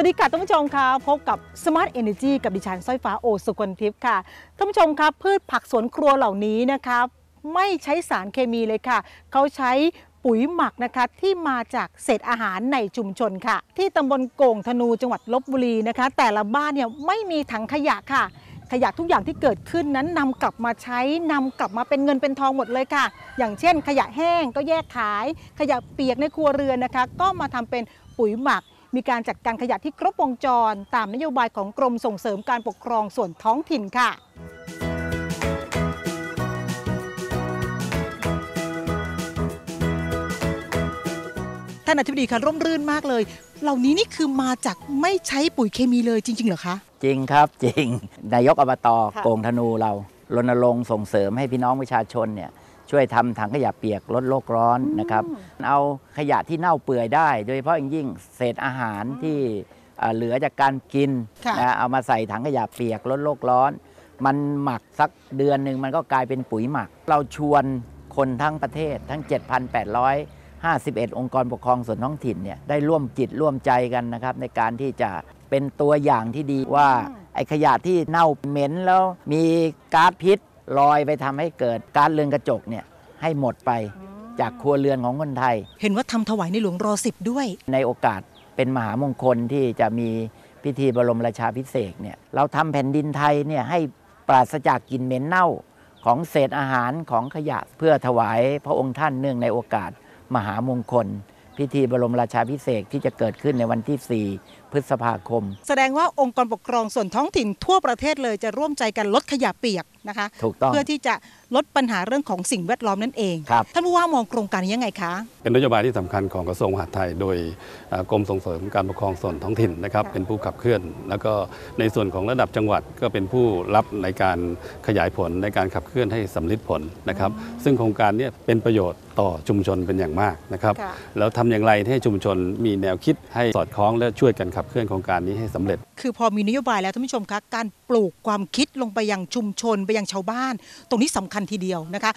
วัสดีค่ะท่านผู้ชมค่ะพบกับ Smart Energy กับดิฉันสร้อยฟ้าโอสุคนทิพย์ค่ะท่านผู้ชมครับพืชผักสวนครัวเหล่านี้นะคะไม่ใช้สารเคมีเลยค่ะ เขาใช้ปุ๋ยหมักนะคะที่มาจากเศษอาหารในชุมชนค่ะ ที่ตำบลโก่งธนูจังหวัดลบบุรีนะคะ แต่ละบ้านเนี่ยไม่มีถังขยะค่ะ ขยะทุกอย่างที่เกิดขึ้นนั้นนำกลับมาใช้นำกลับมาเป็นเงินเป็นทองหมดเลยค่ะ อย่างเช่น ขยะแห้งก็แยกขาย ขยะเปียกในครัวเรือนนะคะ ก็มาทำเป็นปุ๋ยหมัก มีการจัดการขยะที่ครบวงจร ตามนโยบายของกรมส่งเสริมการปกครองส่วนท้องถิ่นค่ะท่านอธิบดีคะร่มรื่นมากเลย เหล่านี้นี่คือมาจากไม่ใช้ปุ๋ยเคมีเลยจริง ๆ เหรอคะ จริงครับจริง นายกอบตค่ะโกงธนูเรารณรงค์ส่งเสริมให้พี่น้องประชาชนเนี่ย ช่วยทำถังขยะเปียกลดโลกร้อนนะครับ เอาขยะที่เน่าเปื่อยได้ โดยเฉพาะอย่างยิ่งเศษอาหารที่เอ่อเหลือจากการกินค่ะนะเอามาใส่ถังขยะเปียกลดโลกร้อน มันหมักสักเดือนหนึ่งมันก็กลายเป็นปุ๋ยหมัก เราชวนคนทั้งประเทศทั้ง 7,851 องค์กรปกครองส่วนท้องถิ่นเนี่ยได้ร่วมจิตร่วมใจกันนะครับในการที่จะเป็นตัวอย่างที่ดีว่าไอ้ขยะที่เน่าเหม็นแล้วมีก๊าซพิษ ลอยไปทำให้เกิดก๊าซเรือนกระจกเนี่ยให้หมดไปจากครัวเรือนของคนไทย เห็นว่าทำถวายในหลวงรอสิบด้วย ในโอกาสเป็นมหามงคลที่จะมีพิธีบรมราชาพิเศษกเนี่ยเราทำแผ่นดินไทยเนี่ยให้ปราศจากกลิ่นเหม็นเน่าของเศษอาหารของขยะเพื่อถวายพระองค์ท่านเนื่องในโอกาสมหามงคล พิธีบรมราชาพิเศษกที่จะเกิดขึ้นในวันที่ 4พฤษภาคม แสดงว่าองค์กรปกครองส่วนท้องถิ่นทั่วประเทศเลยจะร่วมใจกันลดขยะเปียกนะคะถูกต้องเพื่อที่จะลดปัญหาเรื่องของสิ่งแวดล้อมนั่นเองครับท่านผู้ว่ามองโครงการนี้ยังไงคะ เป็นนโยบายที่สำคัญของกระทรวงมหาดไทย โดยเอ่อกรมส่งเสริมการปกครองส่วนท้องถิ่นนะครับค่ะเป็นผู้ขับเคลื่อน แล้วก็ในส่วนของระดับจังหวัดก็เป็นผู้รับในการขยายผลในการขับเคลื่อนให้สำลิดผลนะครับ ซึ่งโครงการเนี้เป็นประโยชน์ต่อชุมชนเป็นอย่างมากนะครับค่ะแล้วทำอย่างไรให้ชุมชนมีแนวคิดให้สอดคล้องและช่วยกันขับเคลื่อนโครงการนี้ให้สำเร็จ คือพอมีนโยบายแล้วท่านผู้ชมคะการปลูกความคิดลงไปยังชุมชนไปยังชาวบ้าน ตรงนี้สำคัญทีเดียวนะคะ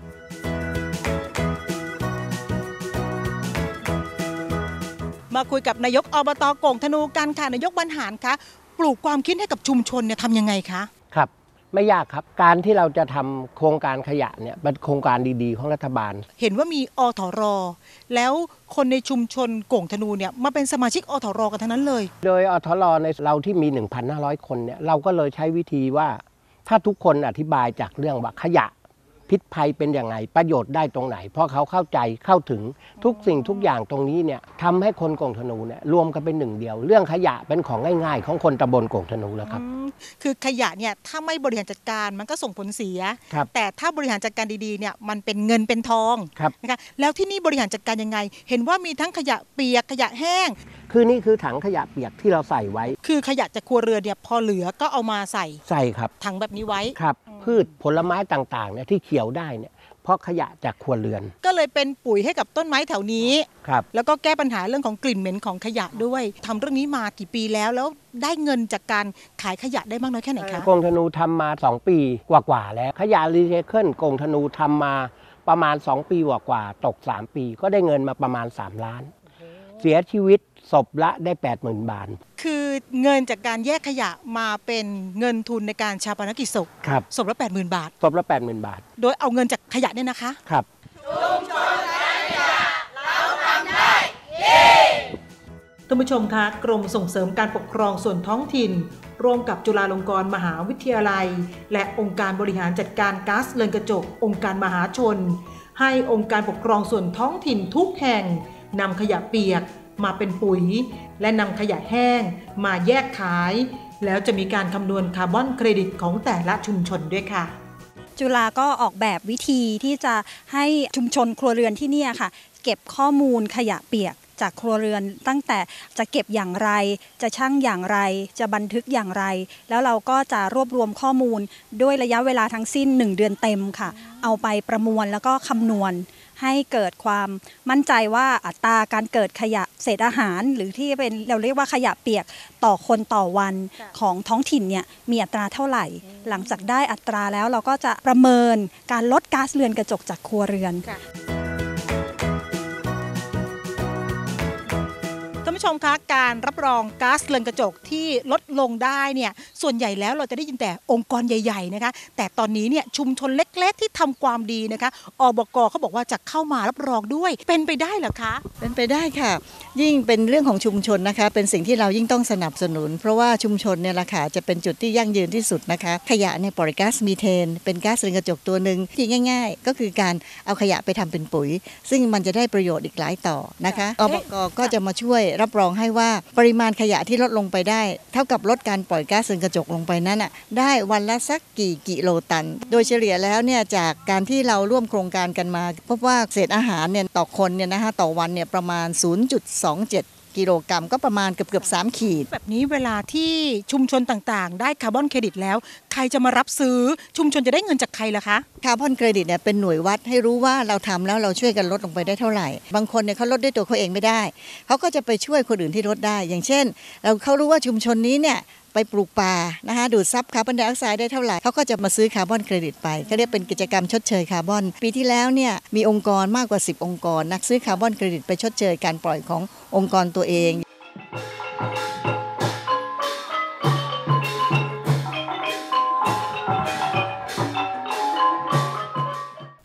มาคุยกับนายกอบตโก่งธนูกันค่ะนายกบรรหารคะปลูกความคิดให้กับชุมชนเนี่ยทำยังไงคะ ไม่ยากครับ การที่เราจะทำโครงการขยะเนี่ยเป็นโครงการดีๆ ของรัฐบาล เห็นว่ามีอทรแล้วคนในชุมชนโก่งธนูเนี่ยมาเป็นสมาชิกอทรกันทั้งนั้นเลย โดยอทรในเราที่มี 1,500 คนเนี่ยเราก็เลยใช้วิธีว่า ถ้าทุกคนอธิบายจากเรื่องว่าขยะ พิษภัยเป็นยังไงประโยชน์ได้ตรงไหน เพราะเขาเข้าใจเข้าถึงทุกสิ่งทุกอย่างตรงนี้เนี่ยทำให้คนโก่งธนูเนี่ยรวมกันเป็นหนึ่งเดียว เรื่องขยะเป็นของง่าย ๆ ของคนตำบลโก่งธนูแล้วครับอืมคือขยะเนี่ยถ้าไม่บริหารจัดการมันก็ส่งผลเสีย ครับ แต่ถ้าบริหารจัดการดีๆเนี่ยมันเป็นเงินเป็นทองครับ นะคะแล้วที่นี่บริหารจัดการยังไง เห็นว่ามีทั้งขยะเปียกขยะแห้ง คือนี่คือถังขยะเปียกที่เราใส่ไว้คือขยะจากครัวเรือนเนี่ยพอเหลือก็เอามาใส่ใส่ครับ ถังแบบนี้ไว้ ครับ พืชผลไม้ต่างๆเนี่ยที่เขียวได้เนี่ยเพราะขยะจากครัวเรือน ก็เลยเป็นปุ๋ยให้กับต้นไม้แถวนี้ ครับ แล้วก็แก้ปัญหาเรื่องของกลิ่นเหม็นของขยะด้วยทำเรื่องนี้มากี่ปีแล้วแล้วได้เงินจากการขายขยะได้มากน้อยแค่ไหนคะกงธนูทำมา 2 ปีกว่าๆแล้ว ขยะรีไซเคิลกงธนูทำมาประมาณ 2 ปีกว่าๆตก 3 ปี ก็ได้เงินมาประมาณ 3 ล้าน เสียชีวิตศพละได้ 80,000 บาท คือเงินจากการแยกขยะมาเป็นเงินทุนในการชาปนกิจศพครับศพละ80,000 บาทศพละ80,000 บาท โดยเอาเงินจากขยะเนี่ยนะคะครับท่านผู้ชมคะกรมส่งเสริมการปกครองส่วนท้องถิ่น ร่วมกับจุฬาลงกรณ์มหาวิทยาลัย และองค์การบริหารจัดการก๊าซเรือนกระจก องค์การมหาชน ให้องค์การปกครองส่วนท้องถิ่นทุกแห่งนำขยะเปียก มาเป็นปุ๋ย และนำขยะแห้ง มาแยกขาย แล้วจะมีการคำนวณคาร์บอนเครดิตของแต่ละชุมชนด้วยค่ะ จุฬาก็ออกแบบวิธีที่จะให้ชุมชนครัวเรือนที่นี่ค่ะ เก็บข้อมูลขยะเปียกจากครัวเรือนตั้งแต่จะเก็บอย่างไร จะชั่งอย่างไร จะบันทึกอย่างไร แล้วเราก็จะรวบรวมข้อมูลด้วยระยะเวลาทั้งสิ้น 1 เดือนเต็มค่ะ เอาไปประมวลแล้วก็คำนวณ ให้เกิดความมั่นใจว่าอัตราการเกิดขยะเศษอาหาร หรือที่เป็นเราเรียกว่าขยะเปียกต่อคนต่อวันของท้องถิ่นเนี่ยมีอัตราเท่าไหร่ หลังจากได้อัตราแล้วเราก็จะประเมินการลดก๊าซเรือนกระจกจากครัวเรือน ผู้ชมผู้ชมคะการรับรองก๊าซเรือนกระจกที่ลดลงได้เนี่ยส่วนใหญ่แล้วเราจะได้ยินแต่องค์กรใหญ่ๆนะคะแต่ตอนนี้เนี่ยชุมชนเล็กๆ ที่ทำความดีนะคะอบกเขาบอกว่าจะเข้ามารับรองด้วย เป็นไปได้เหรอคะ เป็นไปได้ค่ะ ยิ่งเป็นเรื่องของชุมชนนะคะ เป็นสิ่งที่เรายิ่งต้องสนับสนุน เพราะว่าชุมชนเนี่ยแหละค่ะจะเป็นจุดที่ยั่งยืนที่สุดนะคะ ขยะเนี่ยปล่อยก๊าซมีเทน เป็นก๊าซเรือนกระจกตัวหนึ่งที่ง่าย ๆ ก็คือการเอาขยะไปทำเป็นปุ๋ย ซึ่งมันจะได้ประโยชน์อีกหลายต่อนะคะอเอ๊ะบกก็จะมาช่วยรับรองให้ว่าปริมาณขยะที่ลดลงไปได้ เท่ากับลดการปล่อยก๊าซเรือนกระจกลงไปนั้นอะได้วันละสักกี่กิโลตัน โดยเฉลี่ยแล้วเนี่ยจากการที่เราร่วมโครงการกันมา พบว่าเศษอาหารเนี่ยต่อคนเนี่ยนะคะต่อวันเนี่ยประมาณ 0.27 กิโลกรัมก็ประมาณเกือบเกือบสามขีด แบบนี้เวลาที่ชุมชนต่างๆ ได้คาร์บอนเครดิตแล้ว ใครจะมารับซื้อชุมชนจะได้เงินจากใครล่ะคะคาร์บอนเครดิตเนี่ยเป็นหน่วยวัดให้รู้ว่าเราทำแล้วเราช่วยกันลดลงไปได้เท่าไหร่ บางคนเนี่ยเขาลดด้วยตัวเขาเองไม่ได้เขาก็จะไปช่วยคนอื่นที่ลดได้ อย่างเช่น เราเขารู้ว่าชุมชนนี้เนี่ย ไปปลูกป่านะคะดูดซับคาร์บอนไดออกไซด์ได้เท่าไหร่เขาก็จะมาซื้อคาร์บอนเครดิตไปเขาเรียกเป็นกิจกรรมชดเชยคาร์บอน ปีที่แล้วเนี่ยมีองค์กรมากกว่า 10 องค์กร นักซื้อคาร์บอนเครดิตไปชดเชยการปล่อยขององค์กรตัวเอง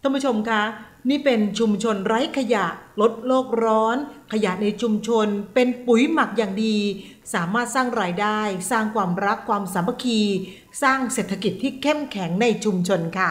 ท่านผู้ชมคะ นี่เป็นชุมชนไร้ขยะ ลดโลกร้อน ขยะในชุมชนเป็นปุ๋ยหมักอย่างดี สามารถสร้างรายได้ สร้างความรักความสามัคคี สร้างเศรษฐกิจที่เข้มแข็งในชุมชนค่ะ